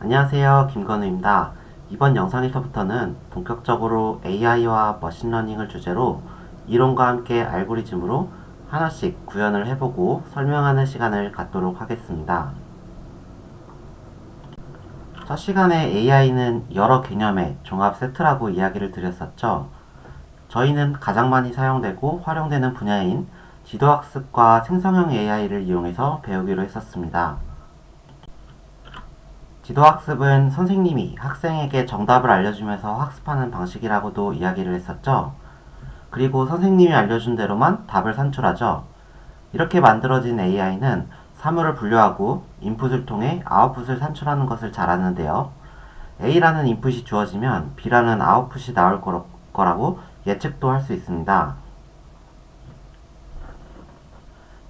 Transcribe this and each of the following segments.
안녕하세요. 김건우입니다. 이번 영상에서부터는 본격적으로 AI와 머신러닝을 주제로 이론과 함께 알고리즘으로 하나씩 구현을 해보고 설명하는 시간을 갖도록 하겠습니다. 첫 시간에 AI는 여러 개념의 종합 세트라고 이야기를 드렸었죠. 저희는 가장 많이 사용되고 활용되는 분야인 지도학습과 생성형 AI를 이용해서 배우기로 했었습니다. 지도학습은 선생님이 학생에게 정답을 알려주면서 학습하는 방식이라고도 이야기를 했었죠. 그리고 선생님이 알려준 대로만 답을 산출하죠. 이렇게 만들어진 AI는 사물을 분류하고 인풋을 통해 아웃풋을 산출하는 것을 잘하는데요. A라는 인풋이 주어지면 B라는 아웃풋이 나올 거라고 예측도 할 수 있습니다.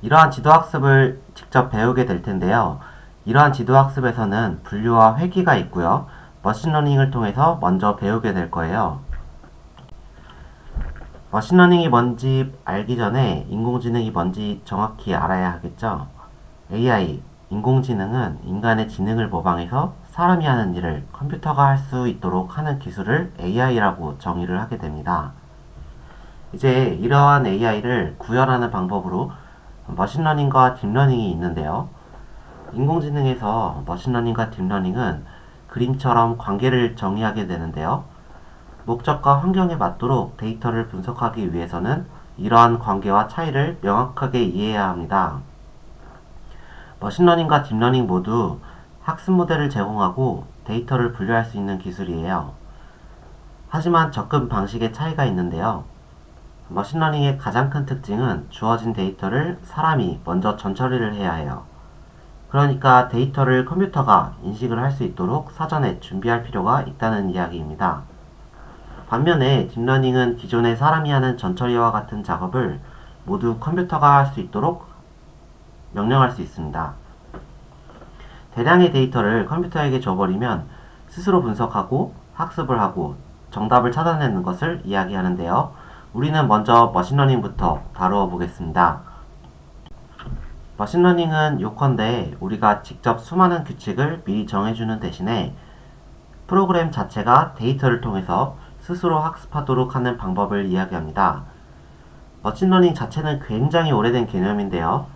이러한 지도학습을 직접 배우게 될 텐데요. 이러한 지도학습에서는 분류와 회귀가 있고요. 머신러닝을 통해서 먼저 배우게 될 거예요. 머신러닝이 뭔지 알기 전에 인공지능이 뭔지 정확히 알아야 하겠죠. AI, 인공지능은 인간의 지능을 모방해서 사람이 하는 일을 컴퓨터가 할 수 있도록 하는 기술을 AI라고 정의를 하게 됩니다. 이제 이러한 AI를 구현하는 방법으로 머신러닝과 딥러닝이 있는데요. 인공지능에서 머신러닝과 딥러닝은 그림처럼 관계를 정의하게 되는데요. 목적과 환경에 맞도록 데이터를 분석하기 위해서는 이러한 관계와 차이를 명확하게 이해해야 합니다. 머신러닝과 딥러닝 모두 학습 모델을 제공하고 데이터를 분류할 수 있는 기술이에요. 하지만 접근 방식의 차이가 있는데요. 머신러닝의 가장 큰 특징은 주어진 데이터를 사람이 먼저 전처리를 해야 해요. 그러니까 데이터를 컴퓨터가 인식을 할 수 있도록 사전에 준비할 필요가 있다는 이야기입니다. 반면에 딥러닝은 기존의 사람이 하는 전처리와 같은 작업을 모두 컴퓨터가 할 수 있도록 명령할 수 있습니다. 대량의 데이터를 컴퓨터에게 줘버리면 스스로 분석하고 학습을 하고 정답을 찾아내는 것을 이야기하는데요. 우리는 먼저 머신러닝부터 다루어 보겠습니다. 머신러닝은 요컨대 우리가 직접 수많은 규칙을 미리 정해주는 대신에 프로그램 자체가 데이터를 통해서 스스로 학습하도록 하는 방법을 이야기합니다. 머신러닝 자체는 굉장히 오래된 개념인데요.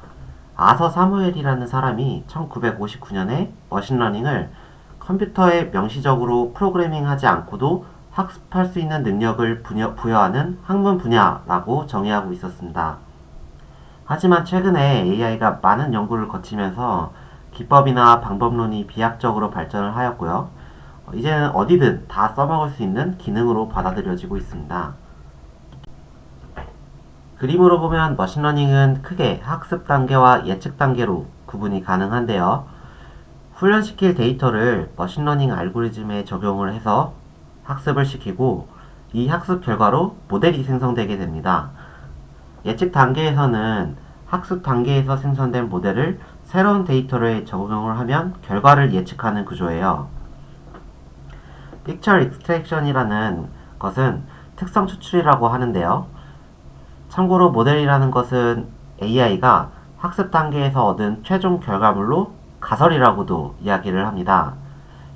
아서 사무엘이라는 사람이 1959년에 머신러닝을 컴퓨터에 명시적으로 프로그래밍하지 않고도 학습할 수 있는 능력을 부여- 부여하는 학문 분야라고 정의하고 있었습니다. 하지만 최근에 AI가 많은 연구를 거치면서 기법이나 방법론이 비약적으로 발전을 하였고요. 어, 이제는 어디든 다 써먹을 수 있는 기능으로 받아들여지고 있습니다. 그림으로 보면 머신러닝은 크게 학습 단계와 예측 단계로 구분이 가능한데요. 훈련시킬 데이터를 머신러닝 알고리즘에 적용을 해서 학습을 시키고 이 학습 결과로 모델이 생성되게 됩니다. 예측 단계에서는 학습 단계에서 생성된 모델을 새로운 데이터를 적용을 하면 결과를 예측하는 구조예요. Picture Extraction이라는 것은 특성 추출이라고 하는데요. 참고로 모델이라는 것은 AI가 학습 단계에서 얻은 최종 결과물로 가설이라고도 이야기를 합니다.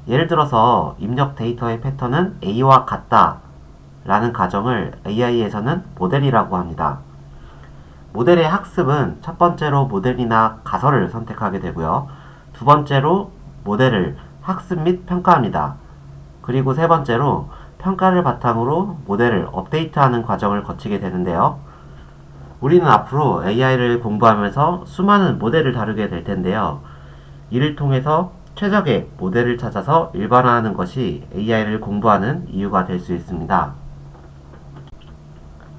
예를 들어서 입력 데이터의 패턴은 A와 같다 라는 가정을 AI에서는 모델이라고 합니다. 모델의 학습은 첫 번째로 모델이나 가설을 선택하게 되고요. 두 번째로 모델을 학습 및 평가합니다. 그리고 세 번째로 평가를 바탕으로 모델을 업데이트하는 과정을 거치게 되는데요. 우리는 앞으로 AI를 공부하면서 수많은 모델을 다루게 될 텐데요. 이를 통해서 최적의 모델을 찾아서 일반화하는 것이 AI를 공부하는 이유가 될 수 있습니다.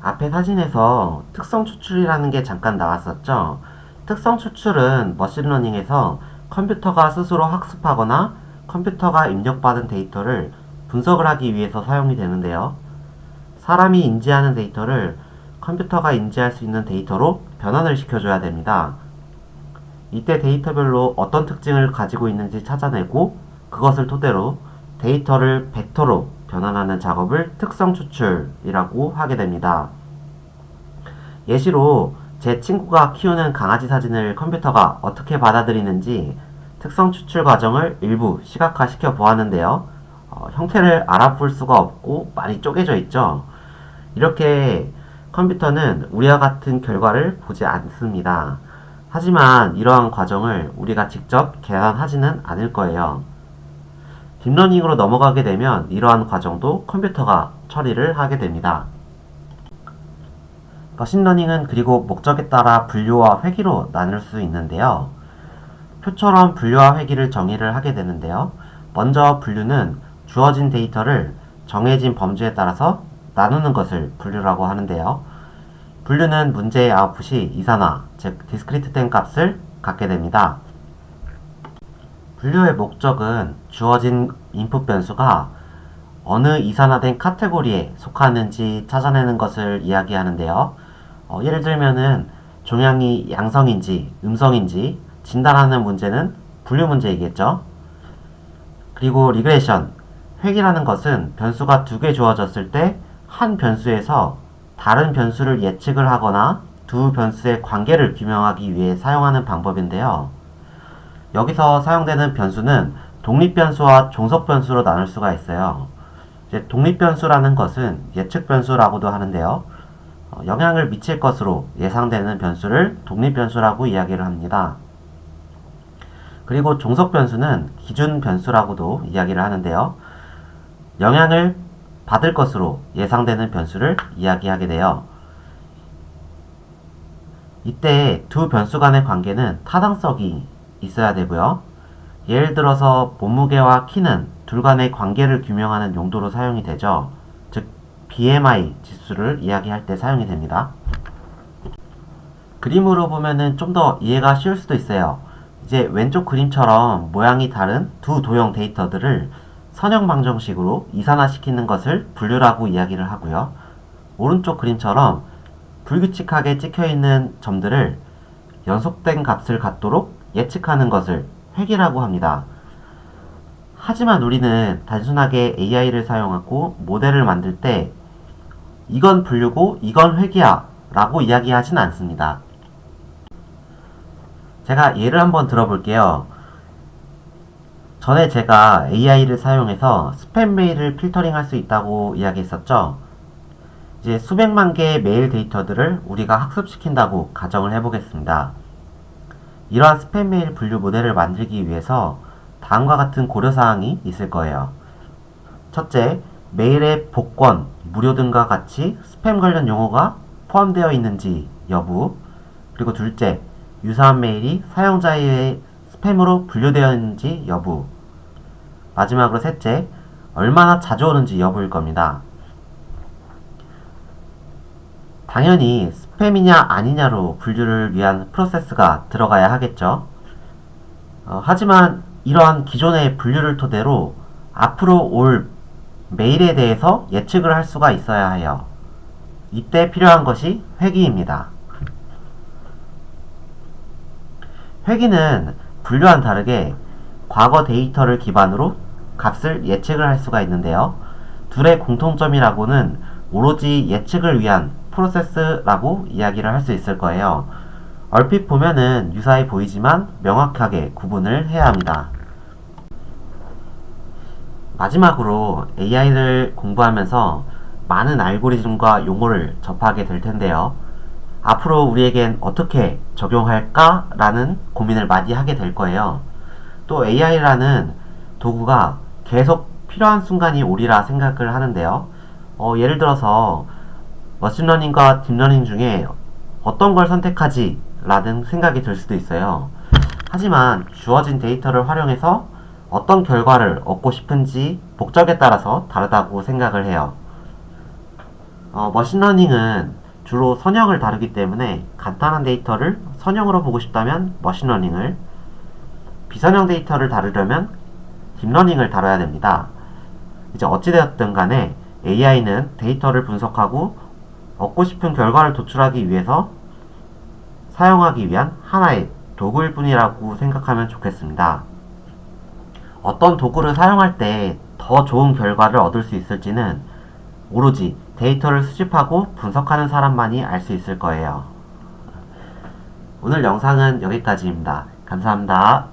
앞에 사진에서 특성 추출이라는 게 잠깐 나왔었죠. 특성 추출은 머신러닝에서 컴퓨터가 스스로 학습하거나 컴퓨터가 입력받은 데이터를 분석을 하기 위해서 사용이 되는데요. 사람이 인지하는 데이터를 컴퓨터가 인지할 수 있는 데이터로 변환을 시켜줘야 됩니다. 이때 데이터별로 어떤 특징을 가지고 있는지 찾아내고 그것을 토대로 데이터를 벡터로 변환하는 작업을 특성 추출이라고 하게 됩니다. 예시로 제 친구가 키우는 강아지 사진을 컴퓨터가 어떻게 받아들이는지 특성 추출 과정을 일부 시각화시켜 보았는데요. 어, 형태를 알아볼 수가 없고 많이 쪼개져 있죠. 이렇게 컴퓨터는 우리와 같은 결과를 보지 않습니다. 하지만 이러한 과정을 우리가 직접 계산하지는 않을 거예요. 딥러닝으로 넘어가게 되면 이러한 과정도 컴퓨터가 처리를 하게 됩니다. 머신러닝은 그리고 목적에 따라 분류와 회귀로 나눌 수 있는데요. 표처럼 분류와 회귀를 정의를 하게 되는데요. 먼저 분류는 주어진 데이터를 정해진 범주에 따라서 나누는 것을 분류라고 하는데요. 분류는 문제의 아웃풋이 이산화, 즉 디스크리트 된 값을 갖게 됩니다. 분류의 목적은 주어진 인풋 변수가 어느 이산화된 카테고리에 속하는지 찾아내는 것을 이야기하는데요. 어, 예를 들면은 종양이 양성인지 음성인지 진단하는 문제는 분류 문제이겠죠. 그리고 리그레션, 획이라는 것은 변수가 두 개 주어졌을 때 한 변수에서 다른 변수를 예측을 하거나 두 변수의 관계를 규명하기 위해 사용하는 방법인데요. 여기서 사용되는 변수는 독립변수와 종속변수로 나눌 수가 있어요. 독립변수라는 것은 예측변수라고도 하는데요. 어, 영향을 미칠 것으로 예상되는 변수를 독립변수라고 이야기를 합니다. 그리고 종속변수는 기준변수라고도 이야기를 하는데요. 영향을 받을 것으로 예상되는 변수를 이야기하게 돼요. 이때 두 변수 간의 관계는 타당성이 있어야 되고요. 예를 들어서 몸무게와 키는 둘 간의 관계를 규명하는 용도로 사용이 되죠. 즉 BMI 지수를 이야기할 때 사용이 됩니다. 그림으로 보면은 좀 더 이해가 쉬울 수도 있어요. 이제 왼쪽 그림처럼 모양이 다른 두 도형 데이터들을 선형 방정식으로 이산화시키는 것을 분류라고 이야기를 하고요. 오른쪽 그림처럼 불규칙하게 찍혀 있는 점들을 연속된 값을 갖도록 예측하는 것을 획이라고 합니다. 하지만 우리는 단순하게 AI를 사용하고 모델을 만들 때 이건 분류고 이건 획이야 라고 이야기하진 않습니다. 제가 예를 한번 들어볼게요. 전에 제가 AI를 사용해서 스팸 메일을 필터링 할 수 있다고 이야기했었죠. 이제 수백만 개의 메일 데이터들을 우리가 학습시킨다고 가정을 해보겠습니다. 이러한 스팸 메일 분류 모델을 만들기 위해서 다음과 같은 고려사항이 있을 거예요. 첫째, 메일의 복권, 무료 등과 같이 스팸 관련 용어가 포함되어 있는지 여부. 그리고 둘째, 유사한 메일이 사용자의 스팸으로 분류되어 있는지 여부. 마지막으로 셋째, 얼마나 자주 오는지 여부일 겁니다. 당연히 스팸이냐 아니냐로 분류를 위한 프로세스가 들어가야 하겠죠. 어, 하지만 이러한 기존의 분류를 토대로 앞으로 올 메일에 대해서 예측을 할 수가 있어야 해요. 이때 필요한 것이 회귀입니다. 회귀는 분류와는 다르게 과거 데이터를 기반으로 값을 예측을 할 수가 있는데요. 둘의 공통점이라고는 오로지 예측을 위한 프로세스라고 이야기를 할 수 있을 거예요. 얼핏 보면은 유사해 보이지만 명확하게 구분을 해야 합니다. 마지막으로 AI를 공부하면서 많은 알고리즘과 용어를 접하게 될 텐데요. 앞으로 우리에겐 어떻게 적용할까? 라는 고민을 많이 하게 될 거예요. 또 AI라는 도구가 계속 필요한 순간이 오리라 생각을 하는데요. 어, 예를 들어서 머신러닝과 딥러닝 중에 어떤 걸 선택하지? 라는 생각이 들 수도 있어요. 하지만 주어진 데이터를 활용해서 어떤 결과를 얻고 싶은지 목적에 따라서 다르다고 생각을 해요. 어, 머신러닝은 주로 선형을 다루기 때문에 간단한 데이터를 선형으로 보고 싶다면 머신러닝을 비선형 데이터를 다루려면 딥러닝을 다뤄야 됩니다. 이제 어찌되었든 간에 AI는 데이터를 분석하고 얻고 싶은 결과를 도출하기 위해서 사용하기 위한 하나의 도구일 뿐이라고 생각하면 좋겠습니다. 어떤 도구를 사용할 때 더 좋은 결과를 얻을 수 있을지는 오로지 데이터를 수집하고 분석하는 사람만이 알 수 있을 거예요. 오늘 영상은 여기까지입니다. 감사합니다.